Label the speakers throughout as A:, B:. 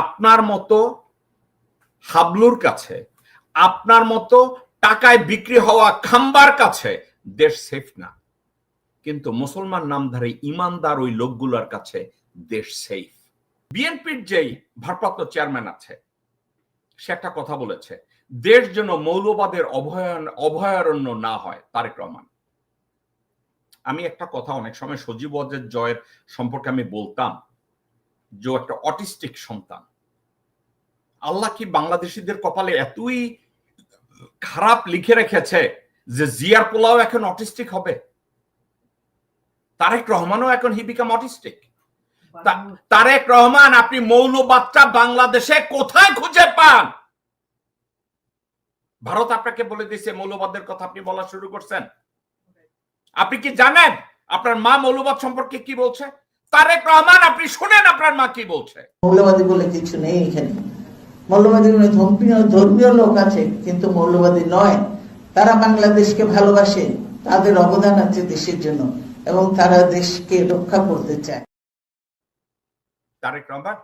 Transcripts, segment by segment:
A: আপনার মতো হাবলুর কাছে, আপনার মতো টাকায় বিক্রি হওয়া খাম্বার কাছে দেশ সেফ না। কিন্তু মুসলমান নামধারী ইমানদার ওই লোকগুলোর কাছে দেশ সেফ বিএনপির যেই ভারপ্রাপ্ত চেয়ারম্যান আছে, সে একটা কথা বলেছে, দেশ যেন মৌলবাদের অভয়ারণ্য অভয়ারণ্য না হয়, তারেক রহমান। আমি একটা কথা অনেক সময় সজীব জয়ের সম্পর্কে আমি বলতাম যে একটা অটিস্টিক সন্তান। আল্লাহ কি বাংলাদেশিদের কপালে এতই খারাপ লিখে রেখেছে যে জিয়ার পোলাও এখন অটিস্টিক হবে? তারেক রহমানও এখন he became autistic Tarique Rahman, আপনি মৌলবাদটা বাংলাদেশে কোথায় খুঁজে পান? ভারত আপনাকে বলে দিয়েছে, মৌলবাদের কথা আপনি বলা শুরু করছেন। আপনি কি জানেন? আপনার মা মৌলবাদ সম্পর্কে কি বলছে? তারেক রহমান আপনি শুনেন আপনার মা কি বলছে।
B: মৌলবাদী বলে কিছু নেই এখানে। মৌলবাদী মানে ধর্মীয় ধর্মীয় লোক আছে কিন্তু মৌলবাদী নয়। তারা বাংলাদেশকে ভালোবাসে তাদের অবদান আছে দেশের জন্য এবং তারা দেশকে রক্ষা করতে চায়।
A: তারেক রহমান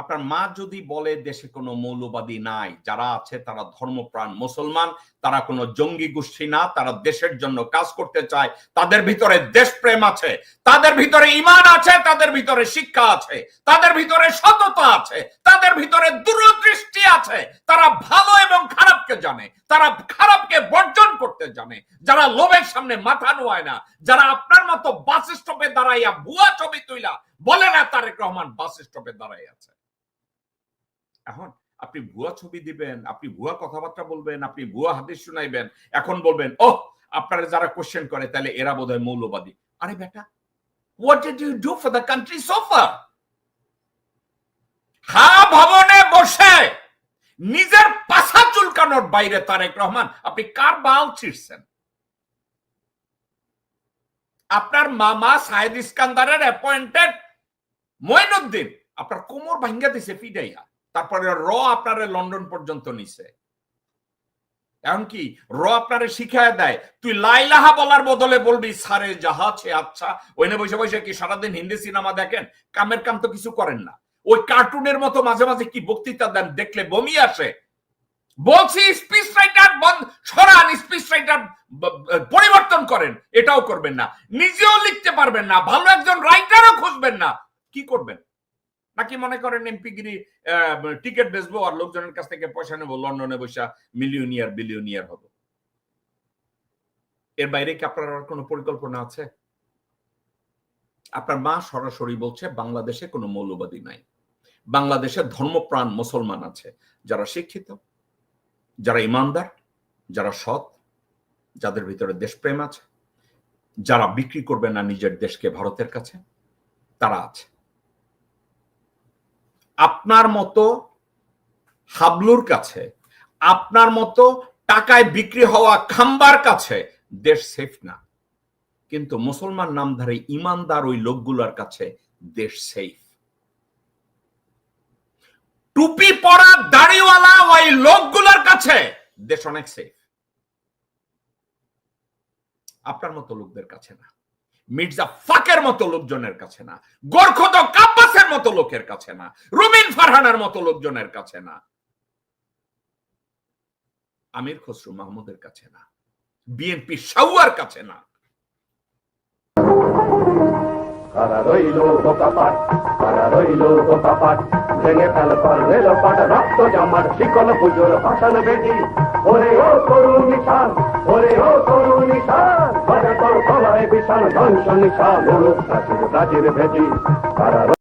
A: আপনার মা যদি বলে দেশে কোনো মৌলবাদী নাই, যারা আছে তারা ধর্মপ্রাণ মুসলমান, তারা কোনো জঙ্গি গোষ্ঠী না, তারা দেশের জন্য কাজ করতে চায়, তাদের ভিতরে দেশপ্রেম আছে, তাদের ভিতরে ইমান আছে, তাদের ভিতরে শিক্ষা আছে, তাদের ভিতরে সততা আছে, তাদের ভিতরে দূরদৃষ্টি আছে, তারা ভালো এবং খারাপকে জানে, তারা খারাপকে বর্জন করতে জানে, যারা লোভের সামনে মাথা নোয়ায় না, যারা আপনার মতো বাস স্টপে দাঁড়াইয়া ভুয়া ছবি তুইলা, বলে না তারেক রহমান বাস স্টপে দাঁড়াই আছে। এখন আপনি ভুয়া ছবি দিবেন, আপনি ভুয়া কথাবার্তা বলবেন, আপনি ভুয়া হাদিস শুনাইবেন, এখন বলবেন ও আপনারা যারা কোশ্চেন করে, তাহলে এরা বোধহয় মৌলবাদী। আরে বেটা what did you do for the country সোফার হা ভবনে বসে নিজের পাশা চুলকানোর বাইরে তারেক রহমান, আপনি কার বাল ছিঁড়ছেন? আপনার মামা সাহেদ ইস্কান্দারের অ্যাপয়েন্টেড মঈনুদ্দিন আপনার কোমর ভাঙ্গা দিছে ফিডাইয়া। তারপরে র আপনারে লন্ডন পর্যন্ত নিছে। এমনকি র আপনারে শিখায় দেয়, তুই লাইলাহা বলার বদলে বলবি, সারে যাহা ছে আচ্ছা। ওইনে বসে বসে কি সারাদিন হিন্দি সিনেমা দেখেন? কামের কাম তো কিছু করেন না। ওই কার্টুনের মতো মাঝে মাঝে কি বক্তৃতা দেন? দেখলে বমি আসে। বলছি স্পিচ রাইটার বন্ধ সরান স্পিচ রাইটার পরিবর্তন করেন। এটাও করবেন না। নিজেও লিখতে পারবেন না। ভালো একজন রাইটারও খুঁজবেন না। কি করবেন? নাকি মনে করেন এমপিগিরি টিকিট বেচবো আর লোকজনের কাছ থেকে পয়সা নেব, লন্ডনে বসে মিলিয়নিয়ার বিলিয়নিয়ার হব? এর বাইরে কি আপনার আর কোনো পরিকল্পনা আছে? আপনার মা সরাসরি বলছে, বাংলাদেশে কোনো মৌলবাদী নাই। বাংলাদেশে ধর্মপ্রাণ মুসলমান আছে। যারা শিক্ষিত, যারা ইমানদার, যারা সৎ, যাদের ভিতরে দেশপ্রেম আছে, যারা বিক্রি করবে না নিজের দেশকে ভারতের কাছে, তারা আছে। আপনার মতো হাবলুর কাছে, আপনার মতো টাকায় বিক্রি হওয়া খাম্বার কাছে দেশ সেফ না। কিন্তু মুসলমান নামধারী ইমানদার ওই লোকগুলোর কাছে দেশ সেফ টুপি পরা দাড়িওয়ালা ওই লোকগুলোর কাছে দেশ অনেক সেফ আপনার মতো লোকদের কাছে না। মির্জা ফাকের মতো লোকজনের কাছে না। গোরখদ কাব্বাসের মতো লোকের কাছে না রুমিন ফারহানার মতো লোকজনের কাছে না, আমির খসরু মাহমুদের কাছে না, বিএনপি সাউয়ার কাছে না।
C: বিশাল ধ্বংস নিশান কারা